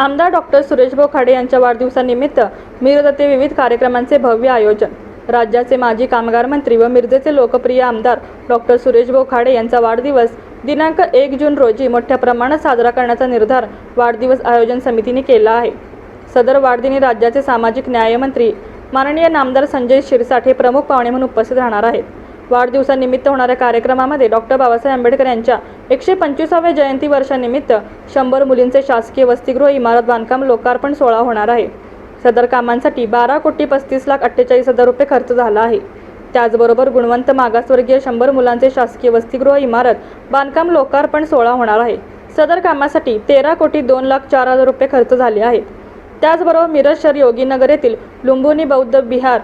आमदार डॉक्टर सुरेशभाऊ खाडे यांच्या वाढदिवसानिमित्त मिरज विविध कार्यक्रमांचे भव्य आयोजन. राज्याचे माजी कामगार मंत्री व मिरजेचे लोकप्रिय आमदार डॉक्टर सुरेशभाऊ खाडे यांचा वाढदिवस दिनांक एक जून रोजी मोठ्या प्रमाणात साजरा करण्याचा निर्धार वाढदिवस आयोजन समितीने केला आहे. सदर वाढदिनी राज्याचे सामाजिक न्यायमंत्री माननीय नामदार संजय शिरसाठ हे प्रमुख पाहुणे म्हणून उपस्थित राहणार आहेत. वाढदिवसानिमित्त होणाऱ्या कार्यक्रमामध्ये डॉक्टर बाबासाहेब आंबेडकर यांच्या एकशे पंचवीसाव्या जयंती वर्षानिमित्त शंभर मुलींचे शासकीय वसतिगृह इमारत बांधकाम लोकार्पण सोहळा होणार आहे. सदर कामांसाठी बारा कोटी पस्तीस लाख अठ्ठेचाळीस हजार रुपये खर्च झाला आहे. त्याचबरोबर गुणवंत मागासवर्गीय शंभर मुलांचे शासकीय वसतिगृह इमारत बांधकाम लोकार्पण सोहळा होणार आहे. सदर कामासाठी तेरा कोटी दोन लाख चार हजार रुपये खर्च झाले आहेत. त्याचबरोबर मिरज शहर योगीनगर येथील लुंबुनी बौद्ध बिहार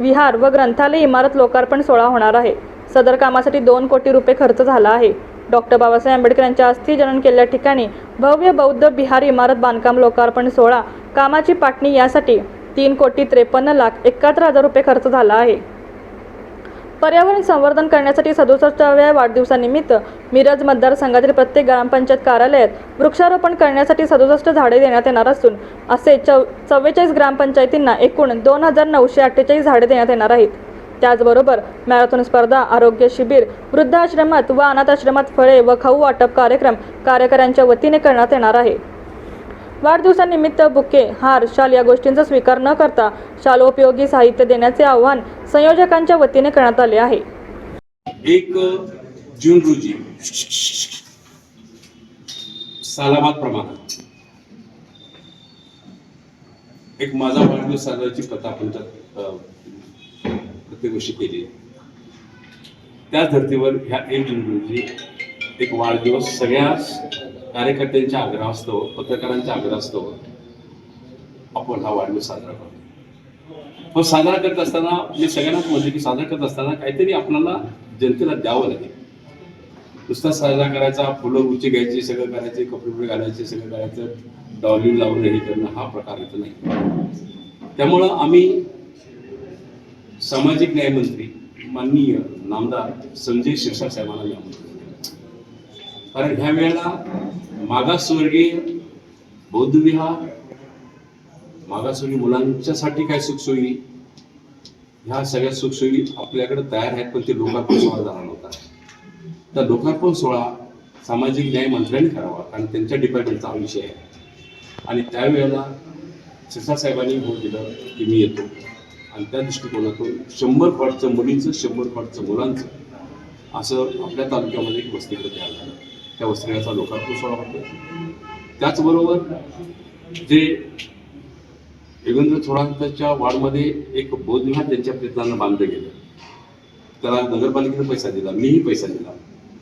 विहार व ग्रंथालय इमारत लोकार्पण सोहळा होणार आहे. सदर कामासाठी दोन कोटी रुपये खर्च झाला आहे. डॉक्टर बाबासाहेब आंबेडकर यांच्या अस्थिजनन केलेल्या ठिकाणी भव्य बौद्ध बिहार इमारत बांधकाम लोकार्पण सोहळा. कामाची पाटणी यासाठी तीन कोटी त्रेपन्न लाख एकाहत्तर हजार रुपये खर्च झाला आहे. पर्यावरण संवर्धन करण्यासाठी सदुसष्टाव्या वाढदिवसानिमित्त मिरज मतदारसंघातील प्रत्येक ग्रामपंचायत कार्यालयात वृक्षारोपण करण्यासाठी सदुसष्ट झाडे देण्यात येणार असून असे चौ चव्वेचाळीस ग्रामपंचायतींना एकूण दोन हजार नऊशे अठ्ठेचाळीस झाडे देण्यात येणार आहेत. त्याचबरोबर मॅरेथॉन स्पर्धा आरोग्य शिबिर वृद्धाश्रमात व अनाथाश्रमात फळे व खाऊ वाटप कार्यक्रम कार्यकर्त्यांच्या वतीने करण्यात येणार आहे. वाढदिवसानिमित्त बुके हार शाल या गोष्टींचा स्वीकार न करता शालोपयोगी साहित्य देण्याचे आवाहन संयोजकांच्या वतीने करण्यात आले आहे. एक जून रोजी. सालाबाद प्रमाणात एक माझा वाढदिवस साजऱ्याची कथा आपण प्रत्येक वर्षी केली त्याच धर्तीवर ह्या एक जून रोजी एक वाढदिवस सगळ्या कार्यकर्त्यांच्या आग्रहास्तव पत्रकारांच्या असतो आपण हा वाढदिवस साजरा करतो पण साजरा करत असताना मी सगळ्यांनाच म्हणतो की साजरा करत असताना काहीतरी आपल्याला जनतेला द्यावं लागेल. नुसता साजरा करायचा फुलं गुच्चे घ्यायचे सगळं करायचे कपडे घालायचे सगळं करायचं डॉली लावून हे करणं हा प्रकार येत नाही. त्यामुळं आम्ही सामाजिक न्यायमंत्री माननीय नामदार संजय शिरसाट साहेबांना या आमंत्रित कारण ह्या वेळेला मागासवर्गीय बौद्धविहार मागासवर्गीय मुलांच्यासाठी काय सुखसोयी? ह्या सगळ्या सुखसोयी आपल्याकडे तयार आहेत पण ते लोकार्पण सोहळा झाला नव्हता. त्या लोकार्पण सोहळा सामाजिक न्याय मंत्र्यांनी करावा कारण त्यांच्या डिपार्टमेंटचा हा विषय आहे. आणि त्यावेळेला शिरसाट साहेबांनी दिलं की मी येतो. आणि त्या दृष्टिकोनातून शंभर फॉटचं मुलींचं शंभर फॉटचं मुलांचं असं आपल्या तालुक्यामध्ये एक वस्तीकडे तयार झालं. त्या वसतिगृहाचा लोकार्पण सोहळा होतो. त्याचबरोबर जे योगेंद्र थोरांच्या वार्डमध्ये एक बोधविहार त्यांच्या प्रयत्नानं बांधलं गेलं. त्याला नगरपालिकेनं पैसा दिला मीही पैसा दिला.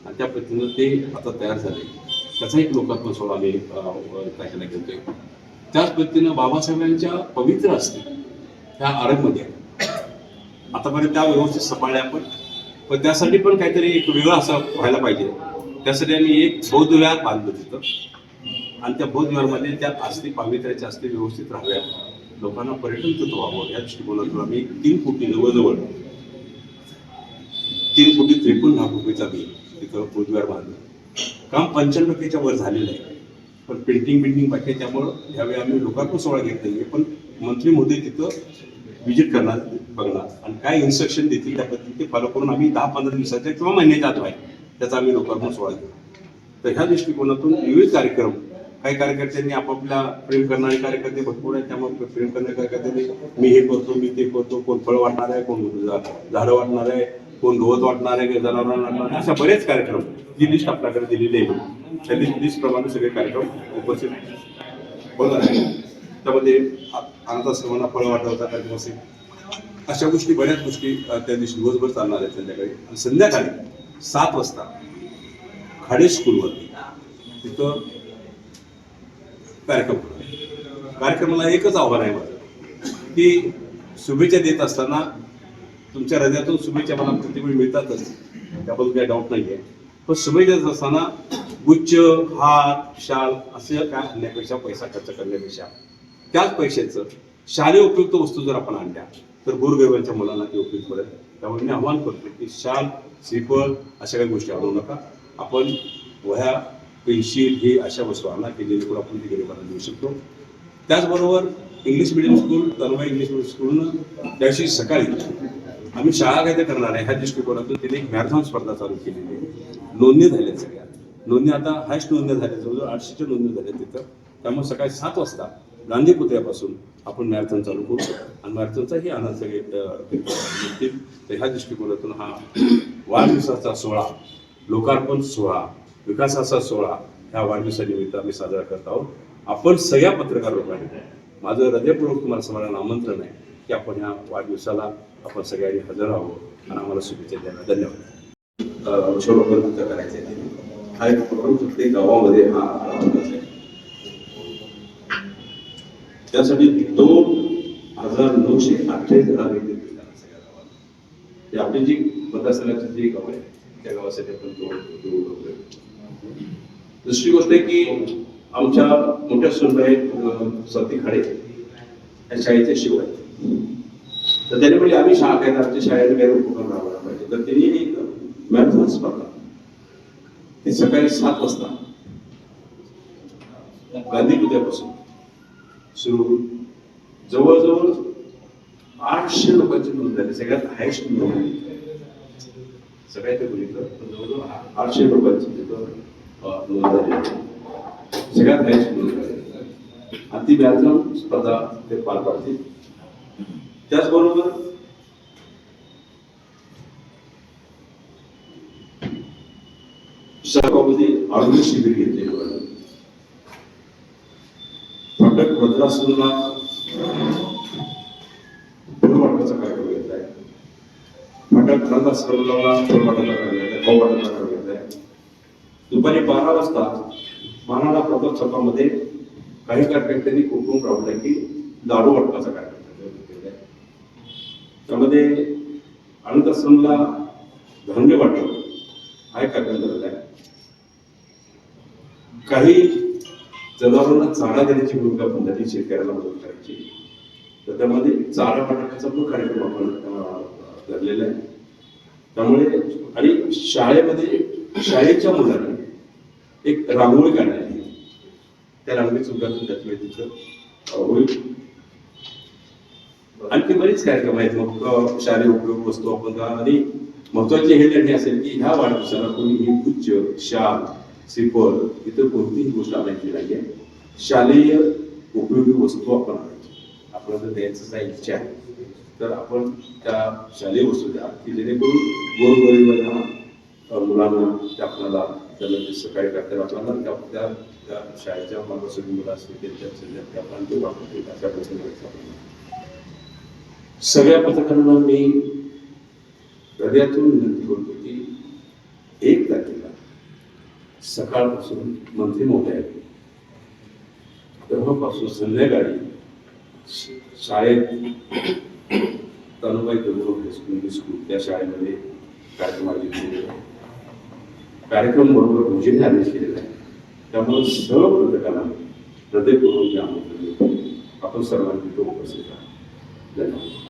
आणि त्या पद्धतीनं ते आता तयार झाले. त्याचा एक लोकात्मक सोहळा आम्ही त्याच्याला घेतोय. त्याच पद्धतीनं बाबासाहेबांच्या पवित्र असते ह्या आरंभमध्ये आतापर्यंत त्या व्यवस्थित सांभाळल्या आपण. पण त्यासाठी पण काहीतरी एक वेगळा असा व्हायला पाहिजे. त्यासाठी आम्ही एक बौद्ध विहार बांधलं तिथं. आणि त्या बौद्ध विहारमध्ये त्या आस्ती पावित्र्याच्या आस्ती व्यवस्थित राहाव्या लोकांना पर्यटन तिथं व्हावं या दृष्टिकोनातून आम्ही तीन कोटी जवळजवळ तीन कोटी त्रेपन्न लाख रुपयेचा मी तिथं बौद्ध विहार बांधलं. काम पंच्याण्णव टक्केच्या वर झालेलं आहे. पण पेंटिंग बिल्डिंग बाकी त्यामुळं ह्यावेळी आम्ही लोकार्पण सोहळा घेत नाही पण मंत्री मोदी तिथं व्हिजिट करणार बघणार. आणि काय इन्स्ट्रक्शन देतील त्या पद्धतीने ते फॉलो करून आम्ही दहा पंधरा दिवसाच्या किंवा महिन्याच्या आत आहे त्याचा आम्ही लोकार्पण सोहळा घेऊ. तर ह्या दृष्टिकोनातून विविध कार्यक्रम काही कार्यकर्त्यांनी आपापल्या प्रेम करणारे कार्यकर्ते भरपूर आहेत त्यामुळे प्रेम करणारे कार्यकर्त्यांनी मी हे करतो मी ते करतो कोण फळ वाटणार आहे कोण झा- झाडं वाटणार आहे कोण गवत वाटणार आहे जनावरांना वाटणार आहे अशा बरेच कार्यक्रम. जी लिस्ट आपल्याकडे दिलेली आहे त्या लिस्ट लिस्टप्रमाणे सगळे कार्यक्रम उपस्थित होणार आहे त्यामध्ये आ- सर्वांना फळ वाटवता कार्यक्रम असेल अशा गोष्टी बऱ्याच गोष्टी त्या दिवशी दिवसभर चालणार आहेत संध्याकाळी. आणि संध्याकाळी सात वाजता खाडे स्कूलवरती तिथं कार्यक्रम कार्यक्रमाला एकच आव्हान आहे माझं की शुभेच्छा देत असताना तुमच्या हृदयातून शुभेच्छा मला प्रतिवेळी मिळतातच त्याबद्दल काही डाऊट नाही आहे पण शुभेच्छा देत असताना गुच्छ हात शाल असं काय आणण्यापेक्षा पैसा खर्च करण्यापेक्षा त्याच पैशाचं शालेय उपयुक्त वस्तू जर आपण आणल्या तर गोरगरिबांच्या मुलांना ते उपयुक्त पडेल. त्यामुळे मी आव्हान करतो की शाल श्रीफळ अशा काही गोष्टी आणू नका. आपण वह्या पेन्शिल हे अशा वस्तू आणा की जेणेकरून आपण ते गरिबांना देऊ शकतो. त्याचबरोबर English medium school Tanmay English medium स्कूलनं त्या दिवशी सकाळी आम्ही शाळा काय ते करणार आहे ह्या दृष्टिकोनातून तिने एक मॅरेथॉन स्पर्धा चालू केलेली आहे. नोंदणी झाल्या सगळ्या. नोंदणी आता हायस्ट नोंदणी झाल्या जवळजवळ आठशेच्या नोंदणी झाल्या तिथं. त्यामुळे सकाळी सात वाजता गांधी पुतळ्यापासून आपण मॅरेथॉन चालू करू. आणि मॅरेथॉनचाही आनंद सगळे मिळतील तर ह्या दृष्टिकोनातून हा वाढदिवसाचा सोहळा लोकार्पण सोहळा विकासाचा सोहळा ह्या वाढदिवसानिमित्त आम्ही साजरा करत आहोत. आपण सगळ्या पत्रकार लोकांनी माझं हृदयपूर्वक तुम्हाला सगळ्यांना आमंत्रण आहे की आपण ह्या वाढदिवसाला आपण सगळ्यांनी हजर राहावं आणि आम्हाला शुभेच्छा द्यायला धन्यवाद. वृक्षारोपण करायचं आहे हा एक उपक्रम प्रत्येक गावामध्ये हा त्यासाठी दोन हजार नऊशे अठ्ठावीस झाडा सगळ्या आपली जी मतदारसंघाची जी गाव आहे त्या गावासाठी आपण दुसरी गोष्ट आहे की आमच्या मोठ्या सुनबाई सती खाडे या शाळेचे शिव आहेत तर त्याने म्हणजे आम्ही शाळा काय आमच्या शाळेत काही उपक्रम राबवला पाहिजे. तर त्यांनी एक मॅरेथॉन स्पर्धा. ती सकाळी सात वाजता गांधी उद्यापासून सुरू. जवळजवळ आठशे लोकांची नोंद झाली. सगळ्यात हायस्ट नोंद सगळ्यात ते बघितलं तर जवळजवळ आठशे लोकांची तिथं नोंद झाली. सगळ्यात हायस्ट नोंद झाली. आणि ती मॅरेथॉन स्पर्धा ते पार पाडतील. त्याचबरोबर शाखामध्ये आरोग्य शिबिर घेतले फटक भद्रासनला फुलवाटपाचा कार्यक्रम घेतलाय फटक अनाथाश्रमला फुलवाटाचा दुपारी बारा वाजता मानाडा प्रताप चौकामध्ये काही कार्यकर्त्यांनी कुटुंब राबवलाय की दारू वाटपाचा कार्यक्रम त्यामध्ये अनाथाश्रमला धान्य वाटप हा एक कार्यक्रम झालेला आहे काही जनावरांना चारा देण्याची भूमिका पण झाली शेतकऱ्याला मदत करायची. तर त्यामध्ये चारा पाठवण्याचा पण कार्यक्रम आपण धरलेला आहे. त्यामुळे आणि शाळेमध्ये शाळेच्या मुलांनी एक रांगोळी काढायची त्या रांगोळीचं उद्घाटन त्याच तिथं होईल. आणखी बरेच कार्यक्रम आहेत. मग शालेय उपयोग वस्तू आपण आणि महत्वाची हे त्यांनी असेल की ह्या वाढदिवसाला कोणीही उच्च शाल श्रीफळ इतर कोणतीही गोष्ट आणायची नाहीये. शालेय उपयोगी वस्तू आपण आणायची. आपल्याला जर द्यायचं काही इच्छा आहे तर आपण त्या शालेय वस्तू द्या की जेणेकरून गोरगरिबांना मुलांना ते आपल्याला त्याला सकाळी करतात आपल्याला त्या त्या त्या शाळेच्या मागासवर्गीय मुलं असतील त्यांच्या त्या आपण ते वापरतो अशा प्रसंगाचा सगळ्या पथकांना मी हृदयातून विनंती करतो की एक तारखेला सकाळपासून मंत्री महोदय तेव्हापासून संध्याकाळी शाळेत तनुबाई देवरुख हायस्कूल स्कूल त्या शाळेमध्ये कार्यक्रम आयोजित केलेला आहे. कार्यक्रम बरोबर भोजन आदेश केलेला आहे. त्यामुळे सर्व प्रत्येकाला हृदयपूर्वक आमंत्रण आपण सर्वांनी तो उपस्थित राहा. धन्यवाद.